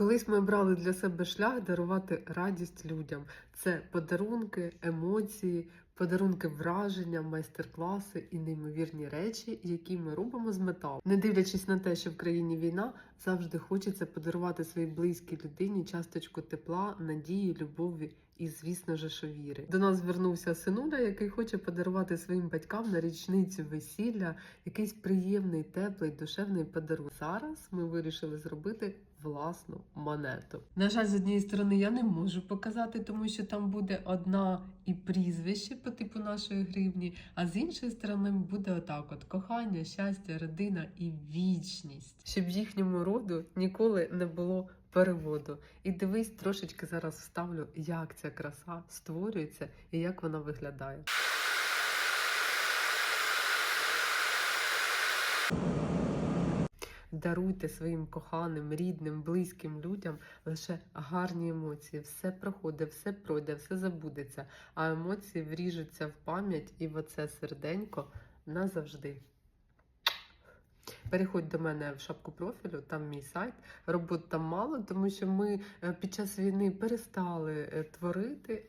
Колись ми брали для себе шлях дарувати радість людям. Це подарунки, емоції, подарунки враження, майстер-класи і неймовірні речі, які ми робимо з металу. Не дивлячись на те, що в країні війна, завжди хочеться подарувати своїй близькій людині часточку тепла, надії, любові і, звісно ж, що. До нас звернувся синуля, який хоче подарувати своїм батькам на річницю весілля якийсь приємний, теплий, душевний подарунок. Зараз ми вирішили зробити власну монету. На жаль, з однієї сторони я не можу показати, тому що там буде одна і прізвище по типу нашої гривні, а з іншої сторони буде отак: от кохання, щастя, родина і вічність, щоб їхньому роду ніколи не було. Переводу і дивись, трошечки зараз вставлю, як ця краса створюється і як вона виглядає. Даруйте своїм коханим, рідним, близьким людям лише гарні емоції. Все проходить, все пройде, все забудеться, а емоції вріжуться в пам'ять і в оце серденько назавжди. Переходь до мене в шапку профілю, там мій сайт. Робот там мало, тому що ми е, під час війни перестали е, творити,